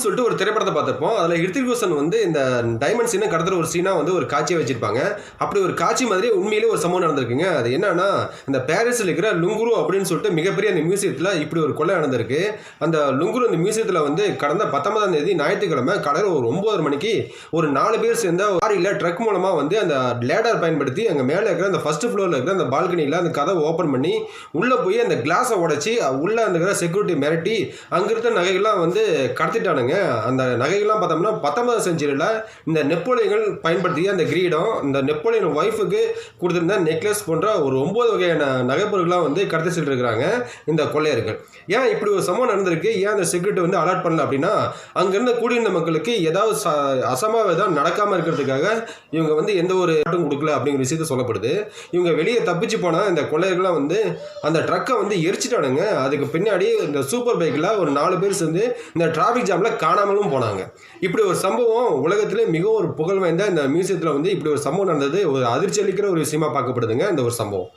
அப்படின்னு சொல்லிட்டு ஒரு திரைப்படத்தை பார்த்துருப்போம். அதில் ஹிருத்திக் ரோஷன் வந்து இந்த டைமண்ட் சீனை கடத்துற ஒரு சீனாக வந்து ஒரு காட்சியை வச்சிருப்பாங்க. அப்படி ஒரு காட்சி மாதிரி உண்மையிலே ஒரு சம்பவம் நடந்திருக்குங்க. அது என்னன்னா இந்த பாரிஸில் இருக்கிற லுங்குரு அப்படின்னு சொல்லிட்டு மிகப்பெரிய அந்த மியூசியத்தில் இப்படி ஒரு கொலை நடந்திருக்கு. அந்த லுங்குரு அந்த மியூசியத்தில் வந்து கடந்த பத்தொன்பதாம் தேதி ஞாயிற்றுக்கிழமை கடல் ஒரு ஒன்பது மணிக்கு ஒரு நாலு பேர் சேர்ந்த லாரியில் ட்ரக் மூலமாக வந்து அந்த லேடர் பயன்படுத்தி அங்கே மேலே இருக்கிற அந்த ஃபர்ஸ்ட் ஃப்ளோரில் இருக்கிற அந்த பால்கனியில் அந்த கதவை ஓப்பன் பண்ணி உள்ளே போய் அந்த கிளாஸை உடைச்சி உள்ளே அந்த இருக்கிற செக்யூரிட்டி மிரட்டி அங்கிருந்த நகைகள்லாம் வந்து கடத்திட்டானுங்க. அந்த நகைகள்லாம் பார்த்தோம்னா பத்தொன்பதாம் செஞ்சுரியில் இந்த நெப்போலியன்கள் பயன்படுத்திய அந்த கிரீடம் இந்த நெப்போலியன் ஒய்ஃபுக்கு கொடுத்துருந்த நெக்லஸ் போன்ற ஒரு ஒம்பது வகையான நகைப்பொருட்கள்லாம் வந்து கடத்தி சென்று இருக்கிறாங்க இந்த கொள்ளையர்கள். ஏன் இப்படி ஒரு சம்பவம் நடந்திருக்கு? ஏன் அந்த செக்யூரிட்டி வந்து அலர்ட் பண்ணல அப்படின்னா அங்கேருந்து கூடியிருந்த மக்களுக்கு ஏதாவது ச அசம்பாவிதம் நடக்காமல் இருக்கிறதுக்காக இவங்க வந்து எந்த ஒரு ஆட்டும் கொடுக்கல அப்படிங்கிற விஷயத்த சொல்லப்படுது. இவங்க வெளியே தப்பிச்சு போனால் இந்த கொள்ளையர்கள்லாம் வந்து அந்த ட்ரக்கை வந்து எரிச்சிட்டானுங்க. அதுக்கு பின்னாடி இந்த சூப்பர் பைக்கில் ஒரு நாலு பேர் சேர்ந்து இந்த டிராஃபிக் ஜாமில் காணாமலும் போனாங்க. இப்படி ஒரு சம்பவம் உலகத்திலே மிகவும் ஒரு புகழ் வாய்ந்த இந்த மியூசியத்தில் வந்து இப்படி ஒரு சம்பவம் நடந்தது. ஒரு அதிர்ச்சி அளிக்கிற ஒரு விஷயமா பார்க்கப்படுதுங்க இந்த ஒரு சம்பவம்.